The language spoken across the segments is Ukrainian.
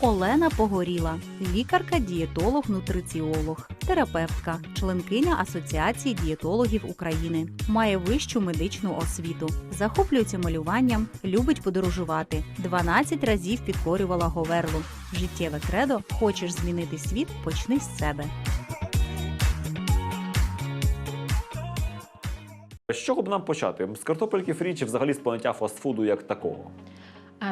Олена Погоріла, лікарка, дієтолог, нутриціолог, терапевтка, членкиня Асоціації дієтологів України. Має вищу медичну освіту, захоплюється малюванням, любить подорожувати. 12 разів підкорювала Говерлу. Життєве кредо Хочеш змінити світ? Почни з себе. З чого б нам почати? З картопельки фрі чи взагалі з поняття фастфуду як такого?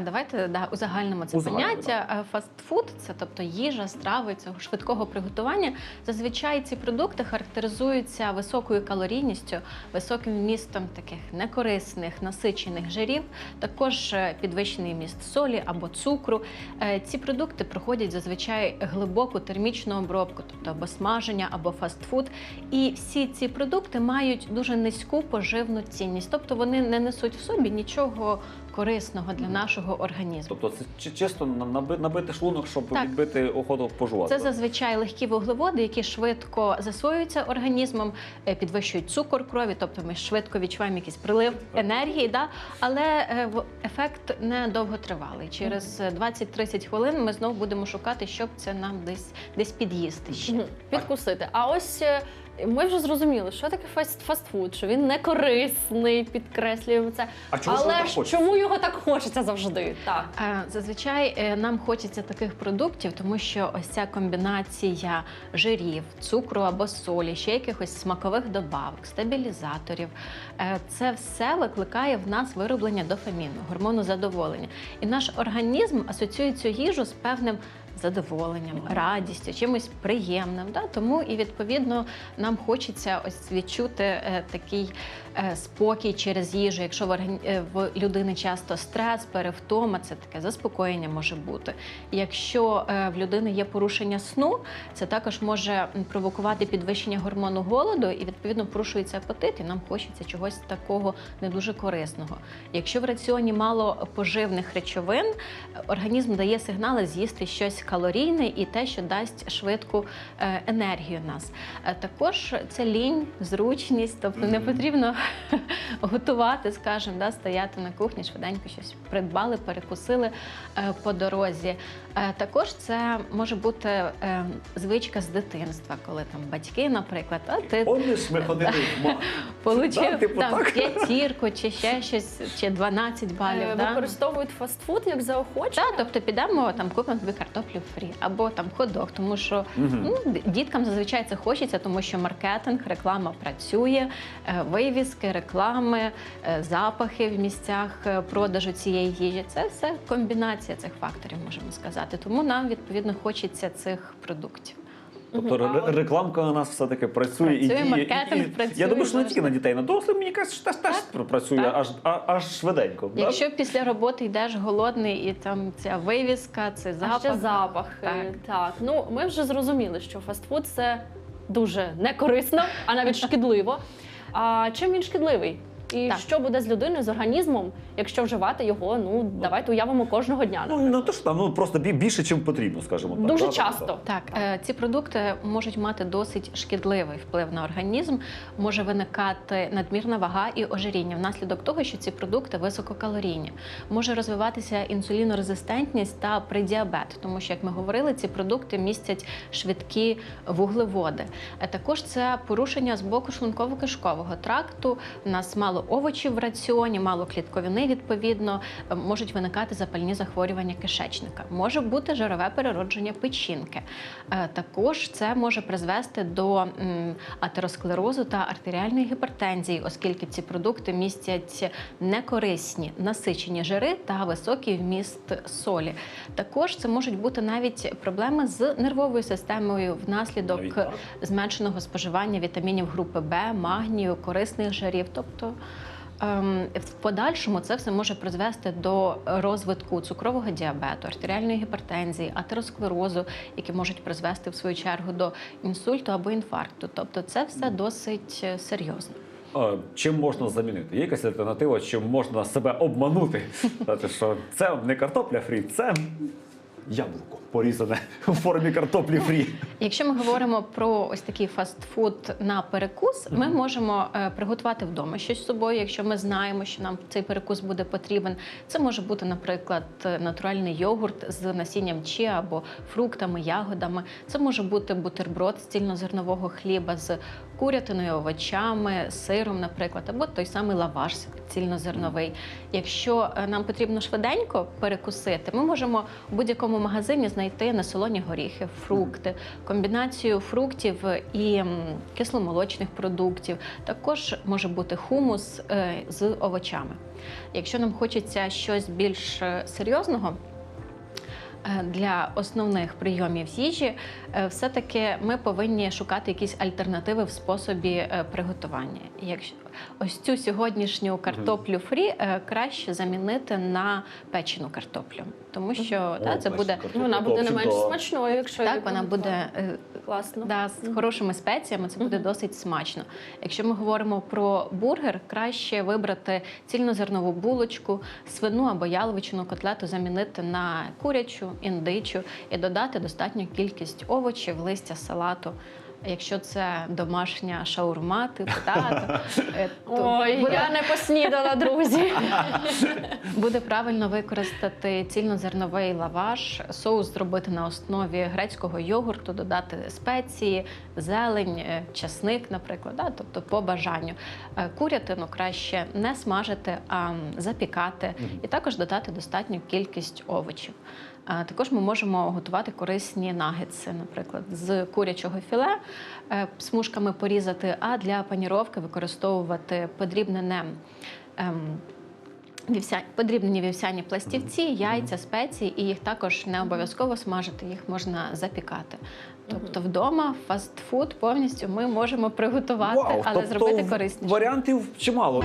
Давайте да, узагальнимо це Узагальнимо, поняття. А, Фастфуд це тобто їжа, страви цього швидкого приготування. Зазвичай ці продукти характеризуються високою калорійністю, високим вмістом таких некорисних насичених жирів, також е, підвищений вміст солі або цукру. Е, Ці продукти проходять зазвичай глибоку термічну обробку, тобто або смаження, або фастфуд. І всі ці продукти мають дуже низьку поживну цінність, тобто вони не несуть в собі нічого корисного для нашого організму. Тобто це чи- чисто на- наби- набити шлунок, щоб Так. відбити охоту пожувати. Це зазвичай легкі вуглеводи, які швидко засвоюються організмом, е, підвищують цукор крові, тобто ми швидко відчуваємо якийсь прилив енергії, да? але е, в- ефект не довготривалий. Через е, 20-30 хвилин ми знову будемо шукати, щоб це нам десь десь під'їсти ще. Підкусити. А ось е, ми вже зрозуміли, що таке фаст- фастфуд, що він не корисний, підкреслюємо це. А чому ж Але його так ж хочеться? чому його так хочеться завжди? Так. Е, Зазвичай е, нам хочеться таких продуктів, тому що ось ця комбінація жирів, цукру або солі, ще якихось смакових добавок, стабілізаторів. е, Це все викликає в нас вироблення дофаміну, гормону задоволення. І наш організм асоціює цю їжу з певним. Задоволенням, радістю, чимось приємним, да? тому і відповідно нам хочеться ось відчути е, такий е, спокій через їжу. Якщо е, в людини часто стрес, перевтома, це таке заспокоєння може бути. Якщо в людини є порушення сну, це також може провокувати підвищення гормону голоду, і відповідно порушується апетит, і нам хочеться чогось такого не дуже корисного. Якщо в раціоні мало поживних речовин, організм дає сигнали з'їсти щось калорійне і те, що дасть швидку е, енергію нас. Е, Також це лінь, зручність, тобто не потрібно готувати, скажімо, да, стояти на кухні, швиденько щось придбали, перекусили е, по дорозі. Також це може бути звичка з дитинства, коли там батьки, наприклад, а ти Помниш, ми ходили в ма- получив Да, типу там п'ятірку чи ще щось, чи 12 балів. Е, да? Використовують фастфуд як заохочення. Так, тобто підемо там купимо тобі картоплю фрі або там ходок, тому що ну, діткам зазвичай це хочеться, тому що маркетинг, реклама працює, е, вивіски, реклами, е, запахи в місцях е, продажу цієї їжі. Це все комбінація цих факторів, можемо сказати. Тому нам відповідно хочеться цих продуктів. Тобто ре- рекламка у нас все-таки працює, і Працює, діє. маркетинг і, і, працює, Я думаю, що не тільки на дітей, на дорослих, мені кажуть, теж, теж працює так. аж, а- аж швиденько. да? Якщо після роботи йдеш голодний і там ця вивіска, цей А запах. ще запах. Так. Так. так. Ну, ми вже зрозуміли, що фастфуд це дуже некорисно, а навіть шкідливо. А чим він шкідливий? І Так. що буде з людиною, з організмом, якщо вживати його, ну давайте уявимо кожного дня. Ну, не то що там, ну просто більше, чим потрібно, скажімо так. Дуже да, часто. тобто. Так, е, ці продукти можуть мати досить шкідливий вплив на організм. Може виникати надмірна вага і ожиріння внаслідок того, що ці продукти висококалорійні. Може розвиватися інсулінорезистентність та предіабет, тому що, як ми говорили, ці продукти містять швидкі вуглеводи. Е, Також це порушення з боку шлунково-кишкового тракту. У нас мало овочів в раціоні, мало клітковини, відповідно, е, можуть виникати запальні захворювання кишечника. Може бути жирове переродження печінки. Е, Також це може призвести до атеросклерозу та артеріальної гіпертензії, оскільки ці продукти містять некорисні насичені жири та високий вміст солі. Також це можуть бути навіть проблеми з нервовою системою внаслідок зменшеного споживання вітамінів групи Б, магнію, корисних жирів. Тобто в подальшому це все може призвести до розвитку цукрового діабету, артеріальної гіпертензії, атеросклерозу, які можуть призвести в свою чергу до інсульту або інфаркту. Тобто це все досить е, серйозно. Чим можна замінити? Є якась альтернатива, чим можна себе обманути? Сказати, що це не картопля фрі, це яблуко порізане у формі картоплі фрі. Якщо ми говоримо про ось такий фастфуд на перекус, ми можемо е, приготувати вдома щось з собою, якщо ми знаємо, що нам цей перекус буде потрібен. Це може бути, наприклад, е, натуральний йогурт з насінням чи або фруктами, ягодами. Це може бути бутерброд з цільнозернового хліба з курятиною, овочами, сиром, наприклад, або той самий лаваш цільнозерновий. Якщо е, нам потрібно швиденько перекусити, ми можемо в будь-якому магазині знайти несолоні горіхи, фрукти, комбінацію фруктів і кисломолочних продуктів. Також може бути хумус е, з овочами. Якщо нам хочеться щось більш е, серйозного. Е, Для основних прийомів їжі е, все-таки ми повинні шукати якісь альтернативи в способі е, приготування. Якщо ось цю сьогоднішню картоплю фрі е, краще замінити на печену картоплю, тому що О, да, це буде Вона буде не менш смачною, якщо так, вона буде е, класно. Да, з хорошими спеціями це буде досить смачно. Якщо ми говоримо про бургер, краще вибрати цільнозернову булочку, свину або яловичину котлету замінити на курячу, індичу і додати достатню кількість овочів, листя салату. Якщо це домашня шаурма, типу тато, е, то Ой, буде, я не поснідала, друзі. буде правильно використати цільнозерновий лаваш, соус зробити на основі грецького йогурту, додати спеції, зелень, е, часник, наприклад, да? тобто по бажанню. Е, Курятину краще не смажити, а запікати, і також додати достатню кількість овочів. Е, Також ми можемо готувати корисні нагетси, наприклад, з курячого філе, е, смужками порізати, а для паніровки використовувати подрібнене. ем, Вівся... Подрібнені вівсяні пластівці, яйця, спеції, і їх також не обов'язково смажити, їх можна запікати. Тобто вдома фастфуд повністю ми можемо приготувати, Вау, але тобто зробити корисніше. Варіантів чимало.